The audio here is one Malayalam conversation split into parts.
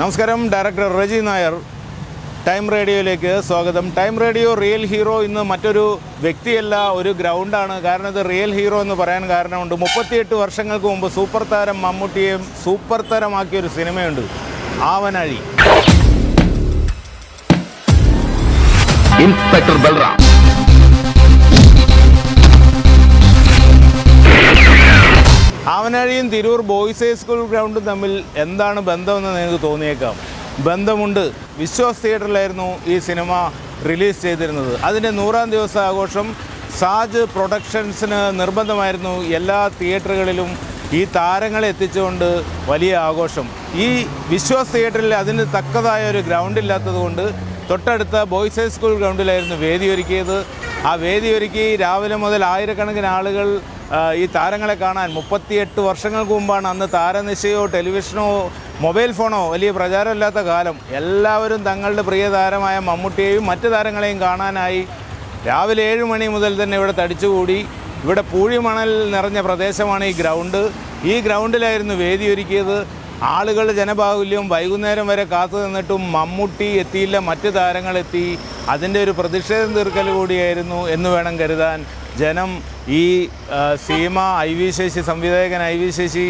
നമസ്കാരം ഡയറക്ടർ റജി നായർ. ടൈം റേഡിയോയിലേക്ക് സ്വാഗതം. ടൈം റേഡിയോ റിയൽ ഹീറോ ഇന്ന് മറ്റൊരു വ്യക്തിയല്ല ഒരു ഗ്രൗണ്ടാണ്. കാരണം ഇത് റിയൽ ഹീറോ എന്ന് പറയാൻ കാരണമുണ്ട്. മുപ്പത്തിയെട്ട് വർഷങ്ങൾക്ക് മുമ്പ് സൂപ്പർ താരം മമ്മൂട്ടിയെയും സൂപ്പർ താരമാക്കിയ ഒരു സിനിമയുണ്ട് ആവനാഴി. ഇൻസ്പെക്ടർ ബൽറാം. ആവനാഴിയും തിരൂർ ബോയ്സ് ഹൈസ്കൂൾ ഗ്രൗണ്ടും തമ്മിൽ എന്താണ് ബന്ധമെന്ന് നിങ്ങൾക്ക് തോന്നിയേക്കാം? ബന്ധമുണ്ട്. വിശ്വാസ് തിയേറ്ററിലായിരുന്നു ഈ സിനിമ റിലീസ് ചെയ്തിരുന്നത്. അതിന്റെ നൂറാം ദിവസ ആഘോഷം സാജ് പ്രൊഡക്ഷൻസിന് നിർബന്ധമായിരുന്നു. എല്ലാ തിയേറ്ററുകളിലും ഈ താരങ്ങളെ എത്തിച്ചുകൊണ്ട് വലിയ ആഘോഷം. ഈ വിശ്വാസ് തിയേറ്ററിൽ അതിന് തക്കതായ ഒരു ഗ്രൗണ്ട് ഇല്ലാത്തതുകൊണ്ട് തൊട്ടടുത്ത ബോയ്സ് ഹൈസ്കൂൾ ഗ്രൗണ്ടിലായിരുന്നു വേദി ഒരുക്കിയത്. ആ വേദി ഒരുക്കി രാവിലെ മുതൽ ആയിരക്കണക്കിന് ആളുകൾ ഈ താരങ്ങളെ കാണാൻ മുപ്പത്തിയെട്ട് വർഷങ്ങൾക്ക് മുമ്പാണ് അന്ന് താരനിശയോ ടെലിവിഷനോ മൊബൈൽ ഫോണോ വലിയ പ്രചാരമില്ലാത്ത കാലം. എല്ലാവരും തങ്ങളുടെ പ്രിയ താരമായ മമ്മൂട്ടിയെയും മറ്റ് താരങ്ങളെയും കാണാനായി രാവിലെ ഏഴ് മണി മുതൽ തന്നെ ഇവിടെ തടിച്ചുകൂടി. ഇവിടെ പൂഴിമണൽ നിറഞ്ഞ പ്രദേശമാണ് ഈ ഗ്രൗണ്ട്. ഈ ഗ്രൗണ്ടിലായിരുന്നു വേദി ഒരുക്കിയത്. ആളുകളുടെ ജനബാഹുല്യം വൈകുന്നേരം വരെ കാത്തു നിന്നിട്ടും മമ്മൂട്ടി എത്തിയില്ല മറ്റ് താരങ്ങളെത്തി അതിന്റെ ഒരു പ്രതിഷേധം തീർക്കൽ കൂടിയായിരുന്നു എന്ന് വേണം കരുതാൻ. ജനം ഈ സീമ ഐ വി ശേഷി സംവിധായകൻ ഐ വി ശേഷി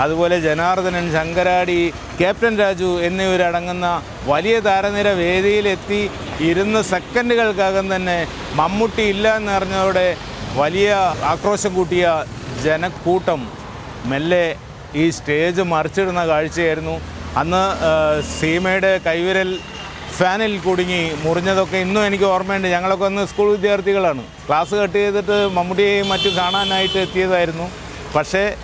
അതുപോലെ ജനാർദ്ദനൻ ശങ്കരാടി ക്യാപ്റ്റൻ രാജു എന്നിവരടങ്ങുന്ന വലിയ താരനിര വേദിയിലെത്തി ഇരുന്ന് സെക്കൻഡുകൾക്കകം തന്നെ മമ്മൂട്ടി ഇല്ല എന്നറിഞ്ഞതോടെ വലിയ ആക്രോശം കൂട്ടിയ ജനക്കൂട്ടം മെല്ലെ ഈ സ്റ്റേജ് മറിച്ചിടുന്ന കാഴ്ചയായിരുന്നു. അന്ന് സീമയുടെ കൈവിരൽ ഫാനിൽ കുടുങ്ങി മുറിഞ്ഞതൊക്കെ ഇന്നും എനിക്ക് ഓർമ്മയുണ്ട്. ഞങ്ങളൊക്കെ ഒന്ന് സ്കൂൾ വിദ്യാർത്ഥികളാണ്. ക്ലാസ് കട്ട് ചെയ്തിട്ട് മമ്മൂട്ടിയെയും മറ്റും കാണാനായിട്ട് എത്തിയതായിരുന്നു. പക്ഷേ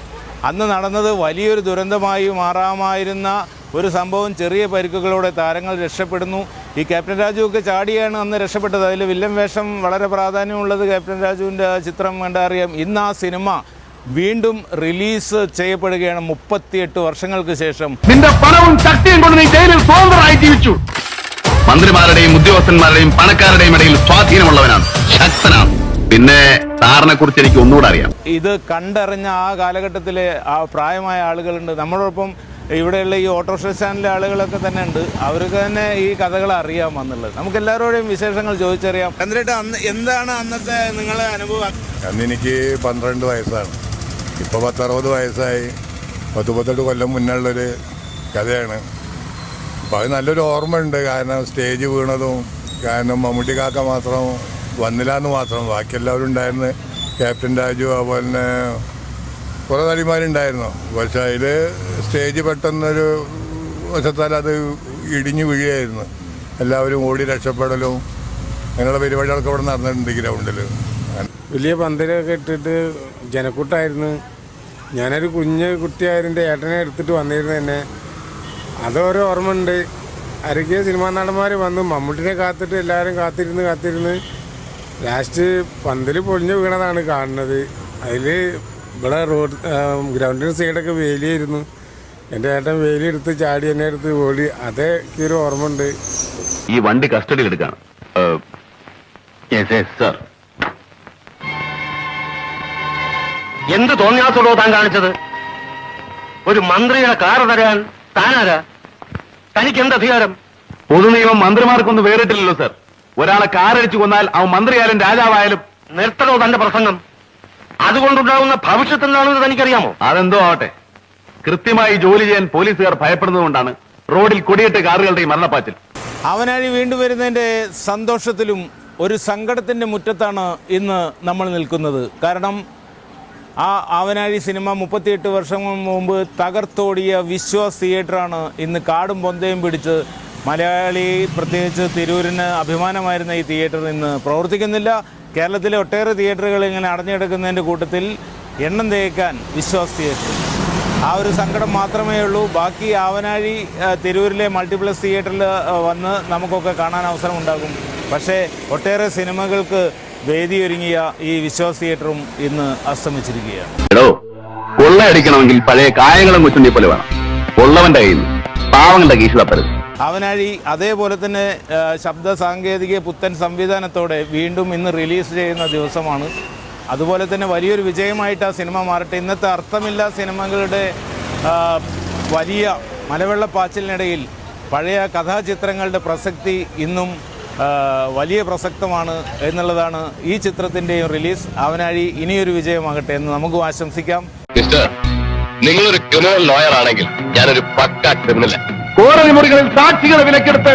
അന്ന് നടന്നത് വലിയൊരു ദുരന്തമായി മാറാമായിരുന്ന ഒരു സംഭവം ചെറിയ പരിക്കുകളോടെ താരങ്ങൾ രക്ഷപ്പെടുന്നു. ഈ ക്യാപ്റ്റൻ രാജുവൊക്കെ ചാടിയാണ് അന്ന് രക്ഷപ്പെട്ടത്. അതിൽ വില്ലൻ വേഷം വളരെ പ്രാധാന്യമുള്ളത് ക്യാപ്റ്റൻ രാജുവിന്റെ ചിത്രം കണ്ടറിയാം. ഇന്ന് ആ സിനിമ വീണ്ടും റിലീസ് ചെയ്യപ്പെടുകയാണ്. മുപ്പത്തിയെട്ട് വർഷങ്ങൾക്ക് ശേഷം. നിന്റെ പണവും ശക്തിയും കൊണ്ട് നീ ജയിലിൽ ജീവിച്ചു. മന്ത്രിമാരുടെയും ഉദ്യോഗസ്ഥന്മാരുടെയും പണക്കാരുടെയും ഇടയിൽ സ്വാധീനമുള്ളവനാണ് ശക്തനാണ്. പിന്നെ സാറിനെ കുറിച്ച് എനിക്ക് ഒന്നുകൂടെ അറിയാം. ഇത് കണ്ടറിഞ്ഞ ആ കാലഘട്ടത്തിലെ ആ പ്രായമായ ആളുകളുണ്ട്. നമ്മളോടൊപ്പം ഇവിടെയുള്ള ഈ ഓട്ടോ സ്റ്റാൻഡിലെ ആളുകളൊക്കെ തന്നെ ഉണ്ട്. അവർക്ക് തന്നെ ഈ കഥകൾ അറിയാം എന്നുള്ളത്. നമുക്ക് എല്ലാവരോടെയും വിശേഷങ്ങൾ ചോദിച്ചറിയാം. എന്നിട്ട് അന്ന് എന്താണ് അന്നത്തെ നിങ്ങളെ അനുഭവം? അന്ന് എനിക്ക് പന്ത്രണ്ട് വയസ്സാണ്. ഇപ്പോൾ പത്തറുപത് വയസ്സായി. പത്ത് പത്തെട്ട് കൊല്ലം മുന്നുള്ളൊരു കഥയാണ്. അപ്പോൾ അത് നല്ലൊരു ഓർമ്മയുണ്ട്. കാരണം സ്റ്റേജ് വീണതും കാരണം മമ്മൂട്ടി കാക്ക മാത്രം വന്നില്ല എന്ന് മാത്രം ബാക്കി എല്ലാവരും ഉണ്ടായിരുന്നു. ക്യാപ്റ്റൻ രാജു അതുപോലെ തന്നെ കുറേ നടിമാരുണ്ടായിരുന്നു. പക്ഷേ അതിൽ സ്റ്റേജ് പെട്ടെന്നൊരു വശത്താൽ അത് ഇടിഞ്ഞു വീഴുകയായിരുന്നു. എല്ലാവരും ഓടി രക്ഷപ്പെടലും അങ്ങനെയുള്ള പരിപാടികളൊക്കെ ഇവിടെ നടന്നിട്ടുണ്ട് ഗ്രൗണ്ടിൽ. വലിയ പന്തലൊക്കെ ഇട്ടിട്ട് ജനക്കൂട്ടായിരുന്നു. ഞാനൊരു കുഞ്ഞ് കുട്ടിയായിരുന്നു ഏട്ടനെ എടുത്തിട്ട് വന്നിരുന്നു തന്നെ അതോരോ ഓർമ്മ ഉണ്ട് അരക്കിയ സിനിമാ നടന്മാർ വന്ന്. മമ്മൂട്ടിനെ കാത്തിട്ട് എല്ലാവരും കാത്തിരുന്ന് കാത്തിരുന്ന് ലാസ്റ്റ് പന്തിൽ പൊളിഞ്ഞു വീണതാണ് കാണുന്നത്. അതിൽ ഇവിടെ റോഡ് ഗ്രൗണ്ടിന് സൈഡൊക്കെ വേലിയായിരുന്നു. എന്റെ ഏട്ടൻ വേലി എടുത്ത് ചാടി എന്നെ എടുത്ത് ഓടി. അതേ ഒരു ഓർമ്മ ഉണ്ട് ഈ വണ്ടി കസ്റ്റഡിയിൽ എടുക്കാം. എന്ത് തോന്നിയാസോടോ താൻ കാണിച്ചത്? ഒരു മന്ത്രിയുടെ കാറ് തരാൻ താനാരാ? തനിക്ക് എന്ത് അധികാരം? പൊതുനിയമം മന്ത്രിമാർക്കൊന്നും വേറിട്ടില്ലല്ലോ സർ. ഒരാളെ കാറടിച്ചു കൊന്നാൽ അവൻ മന്ത്രിയായാലും രാജാവായാലും നിർത്തണോ തന്റെ പ്രസംഗം? അതുകൊണ്ടുണ്ടാകുന്ന ഭവിഷ്യത്ത് എന്താണെന്ന് തനിക്കറിയാമോ? അതെന്തോ ആവട്ടെ. കൃത്യമായി ജോലി ചെയ്യാൻ പോലീസുകാർ ഭയപ്പെടുന്നതുകൊണ്ടാണ് റോഡിൽ കൊടിയിട്ട് കാറുകളുടെ ഈ മരണപ്പാച്ചിൽ. അവനാഴി വീണ്ടും വരുന്നതിന്റെ സന്തോഷത്തിലും ഒരു സങ്കടത്തിന്റെ മുറ്റത്താണ് ഇന്ന് നമ്മൾ നിൽക്കുന്നത്. കാരണം ആ ആവനാഴി സിനിമ മുപ്പത്തിയെട്ട് വർഷം മുമ്പ് തകർത്തോടിയ വിശ്വാസ് തിയേറ്ററാണ് ഇന്ന് കാടും പൊന്തയും പിടിച്ച് മലയാളി പ്രത്യേകിച്ച് തിരൂരിന് അഭിമാനമായിരുന്ന ഈ തിയേറ്റർ ഇന്ന് പ്രവർത്തിക്കുന്നില്ല. കേരളത്തിലെ ഒട്ടേറെ തിയേറ്ററുകൾ ഇങ്ങനെ അടഞ്ഞെടുക്കുന്നതിന്റെ കൂട്ടത്തിൽ എണ്ണം തേക്കാൻ വിശ്വാസ് തിയേറ്റർ. ആ ഒരു സങ്കടം മാത്രമേ ഉള്ളൂ. ബാക്കി ആവനാഴി തിരൂരിലെ മൾട്ടിപ്ലക്സ് തിയേറ്ററിൽ വന്ന് നമുക്കൊക്കെ കാണാൻ അവസരം ഉണ്ടാകും പക്ഷേ ഒട്ടേറെ സിനിമകൾക്ക് വേദിയൊരുങ്ങിയ ഈ വിശ്വാസ് തിയേറ്ററും ഇന്ന് അസ്തമിച്ചിരിക്കുകയാണ്. എടോ കൊള്ളയടിക്കണമെങ്കിൽ പഴയ കായങ്ങളും കൊച്ചുണ്ടി പോലെ വേണം. ഉള്ളവന്റെ കയ്യിൽ പാവങ്ങളുടെ കീശ അവനാഴി അതേപോലെ തന്നെ ശബ്ദ സാങ്കേതിക പുത്തൻ സംവിധാനത്തോടെ വീണ്ടും ഇന്ന് റിലീസ് ചെയ്യുന്ന ദിവസമാണ്. അതുപോലെ തന്നെ വലിയൊരു വിജയമായിട്ട് ആ സിനിമ മാറട്ടെ. ഇന്നത്തെ അർത്ഥമില്ലാ സിനിമകളുടെ വലിയ മലവെള്ളപ്പാച്ചിലിനിടയിൽ പഴയ കഥാചിത്രങ്ങളുടെ പ്രസക്തി ഇന്നും വലിയ പ്രസക്തമാണ് എന്നുള്ളതാണ് ഈ ചിത്രത്തിന്റെയും റിലീസ്. അവനാഴി ഇനിയൊരു വിജയമാകട്ടെ എന്ന് നമുക്ക് ആശംസിക്കാം. മിസ്റ്റർ നിങ്ങളൊരു ക്രിമിനൽ ലോയർ ആണെങ്കിൽ ഞാനൊരു പക്ക ക്രിമിനൽ കോടതി മുറികളിൽ സാക്ഷികളെ വിലക്കെടുത്ത്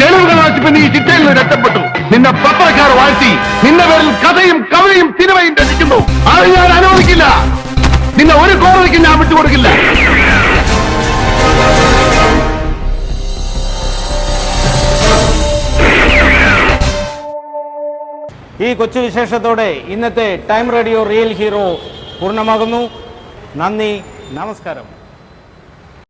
തെളിവുകൾ ഈ ചിട്ടയിൽ നിന്ന് രക്ഷപ്പെട്ടു. നിന്നെ പത്രക്കാർ വാഴ്ത്തി നിന്റെ പേരിൽ കഥയും കവിതയും സിനിമയും രചിക്കുന്നു. അത് ഞാൻ അനുവദിക്കില്ല. നിന്നെ ഒരു കോടതിക്ക് ഞാൻ വിട്ടുകൊടുക്കില്ല. ഈ കൊച്ചു വിശേഷത്തോടെ ഇന്നത്തെ ടൈം റേഡിയോ റിയൽ ഹീറോ പൂർണമാകുന്നു. നന്ദി നമസ്കാരം.